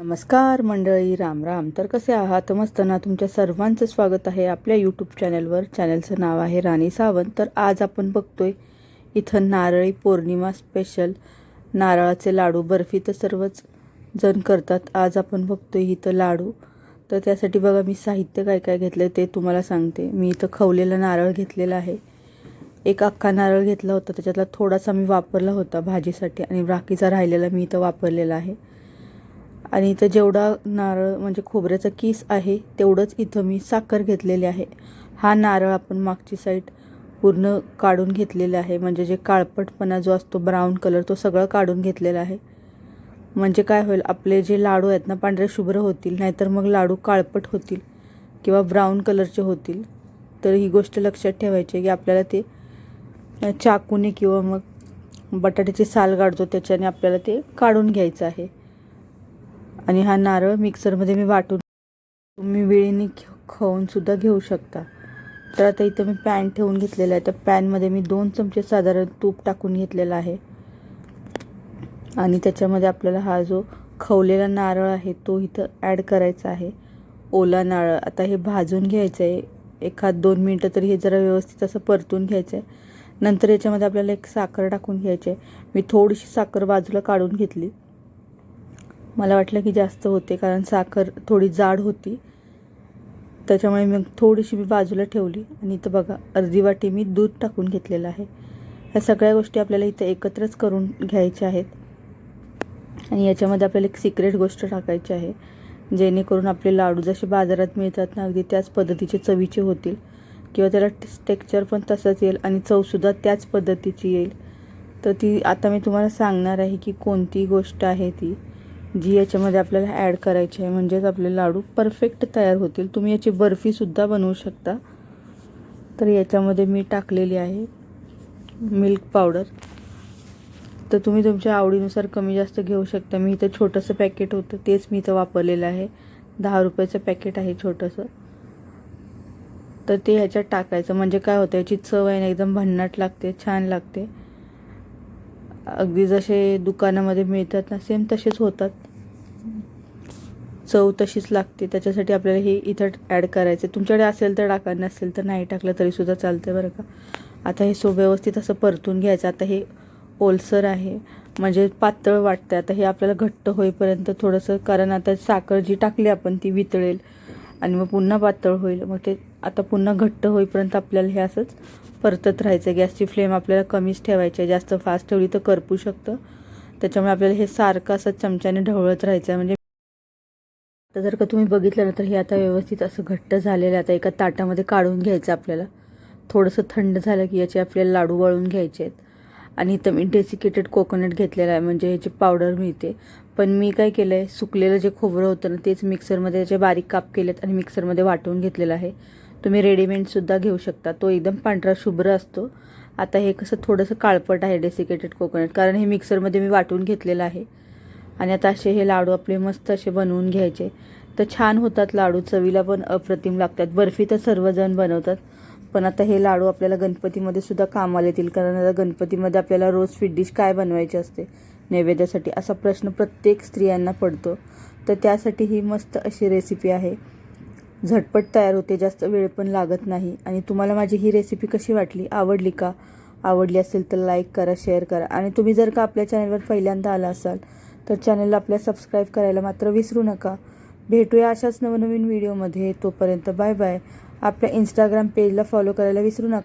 नमस्कार मंडळी राम राम. तर कसे आहात? मस्त ना? तुमच्या सर्वांचं स्वागत आहे आपल्या यूट्यूब चॅनलवर चॅनलचं नाव आहे राणी सावंत. तर आज आपण बघतोय इथं नारळी पौर्णिमा स्पेशल नारळाचे लाडू बर्फी तर सर्वच जण करतात. आज आपण बघतोय इथं लाडू. तर त्यासाठी बघा मी साहित्य काय काय घेतलं ते तुम्हाला सांगते. मी इथं खवलेला नारळ घेतलेला आहे. एक अख्खा नारळ घेतला होता. त्याच्यातला थोडासा मी वापरला होता भाजीसाठी आणि बाकीचा राहिलेला मी इथं वापरलेला आहे. आणि इथं जेवढा नारळ म्हणजे खोबऱ्याचा किस आहे तेवढंच इथं मी साखर घेतलेली आहे. हा नारळ आपण मागची साईड पूर्ण काढून घेतलेला आहे. म्हणजे जे काळपटपणा जो असतो ब्राऊन कलर तो सगळं काढून घेतलेला आहे. म्हणजे काय होईल आपले जे लाडू आहेत ना पांढरे शुभ्र होतील नाहीतर मग लाडू काळपट होतील किंवा ब्राऊन कलरचे होतील. तर ही गोष्ट लक्षात ठेवायची आहे की आपल्याला ते चाकूने किंवा मग बटाट्याची साल काढतो त्याच्याने आपल्याला ते काढून घ्यायचं आहे. आणि हा नारळ मिक्सरमध्ये मी वाटून तुम्ही वेळेने खाऊनसुद्धा घेऊ शकता. तर आता इथं मी पॅन ठेवून घेतलेला आहे. तर पॅनमध्ये मी दोन चमचे साधारण तूप टाकून घेतलेला आहे. आणि त्याच्यामध्ये आपल्याला हा जो खवलेला नारळ आहे तो इथं ॲड करायचा आहे. ओला नारळ. आता हे भाजून घ्यायचं आहे एखाद दोन मिनटं तरी हे जरा व्यवस्थित असं परतून घ्यायचं आहे नंतर याच्यामध्ये आपल्याला एक साखर टाकून घ्यायची आहे मी थोडीशी साखर बाजूला काढून घेतली. मला वाटलं की जास्त होते कारण साखर थोडी जाड होती. त्याच्यामुळे मग थोडीशी मी बाजूला ठेवली. आणि इथं बघा अर्धी वाटी मी दूध टाकून घेतलेलं आहे. ह्या सगळ्या गोष्टी आपल्याला इथं एकत्रच करून घ्यायच्या आहेत. आणि याच्यामध्ये आपल्याला एक सिक्रेट गोष्ट टाकायची आहे जेणेकरून आपले लाडू जसे बाजारात मिळतात ना अगदी त्याच पद्धतीचे चवीचे होतील. किंवा त्याला टेक्स्चर पण तसंच येईल आणि चवसुद्धा त्याच पद्धतीची येईल. तर ती आता मी तुम्हाला सांगणार आहे की कोणती गोष्ट आहे ती. जी याच्यामध्ये आपल्याला ॲड करायची आहे म्हणजेच आपले लाडू परफेक्ट तयार होतील. तुम्ही याची बर्फीसुद्धा बनवू शकता. तर याच्यामध्ये मी टाकलेली आहे मिल्क पावडर तर तुम्ही तुमच्या आवडीनुसार कमी जास्त घेऊ शकता. मी इथं छोटंसं पॅकेट होतं तेच मी इथं वापरलेलं आहे. दहा रुपयाचं पॅकेट आहे छोटंसं. तर ते ह्याच्यात टाकायचं. म्हणजे काय होतं याची चव आहे ना एकदम भन्नाट लागते छान लागते. अगदी जसे दुकानामध्ये मिळतात ना सेम तसेच होतात. चव तशीच लागते त्याच्यासाठी आपल्याला हे इथं ॲड करायचं तुमच्याकडे असेल तर टाका नसेल तर नाही टाकलं तरीसुद्धा चालतं बरं का. आता हे सो व्यवस्थित असं परतून घ्यायचं. आता हे ओलसर आहे म्हणजे पातळ वाटतं आता हे आपल्याला घट्ट होईपर्यंत थोडंसं कारण आता साखर जी टाकली आपण ती वितळेल आणि मग पुन्हा पातळ होईल. मग ते आता पुन्हा घट्ट होईपर्यंत आपल्याला हे असंच परतत राहायचं गॅसची फ्लेम आपल्याला कमीच ठेवायची आहे. जास्त फास्ट ठेवली तर करपू शकतं. त्याच्यामुळे आपल्याला हे सारखं असं चमच्याने ढवळत राहायचं आहे म्हणजे तर जर का तुम्ही बघितलं ना तर हे आता व्यवस्थित असं घट्ट झालेलं आहे. आता एका ताटामध्ये काढून घ्यायचं आपल्याला. थोडंसं थंड झालं की याचे आपल्याला लाडू वळून घ्यायचे आहेत. आणि इथं मी डेसिकेटेड कोकोनट घेतलेलं आहे म्हणजे ह्याची पावडर मिळते. पण मी काय केलं आहे सुकलेलं जे खोबरं होतं ना तेच मिक्सरमध्ये त्याचे बारीक काप केलेत आणि मिक्सरमध्ये वाटून घेतलेलं आहे. तुम्ही रेडीमेडसुद्धा घेऊ शकता. तो एकदम पांढरा शुभ्र असतो. आता हे कसं थोडंसं काळपट आहे डेसिकेटेड कोकोनट कारण हे मिक्सरमध्ये मी वाटून घेतलेलं आहे. आणि आता असे हे लाडू आपले मस्त असे बनवून घ्यायचे. तर छान होतात लाडू चवीला पण अप्रतिम लागतात. बर्फी तर सर्वजण बनवतात. पण आता हे लाडू आपल्याला गणपतीमध्ये सुद्धा कामाला येतील. कारण आता गणपतीमध्ये आपल्याला रोज स्वीट डिश काय बनवायची असते? नैवेद्यासाठी असा प्रश्न प्रत्येक स्त्रियांना पडतो. तर त्यासाठी ही मस्त अशी रेसिपी आहे. झटपट तयार होते जास्त वेळ पण लागत नाही. आणि तुम्हाला माझी ही रेसिपी कशी वाटली? आवडली का? आवडली असेल तर लाईक करा शेअर करा. आणि तुम्ही जर का आपल्या चॅनलवर पहिल्यांदा आला असाल तर चॅनलला आपल्या सबस्क्राईब करायला मात्र विसरू नका. भेटूया अशाच नवनवीन व्हिडिओमध्ये तोपर्यंत बाय बाय आपल्या इंस्टाग्राम पेजला फॉलो करायला विसरू नका.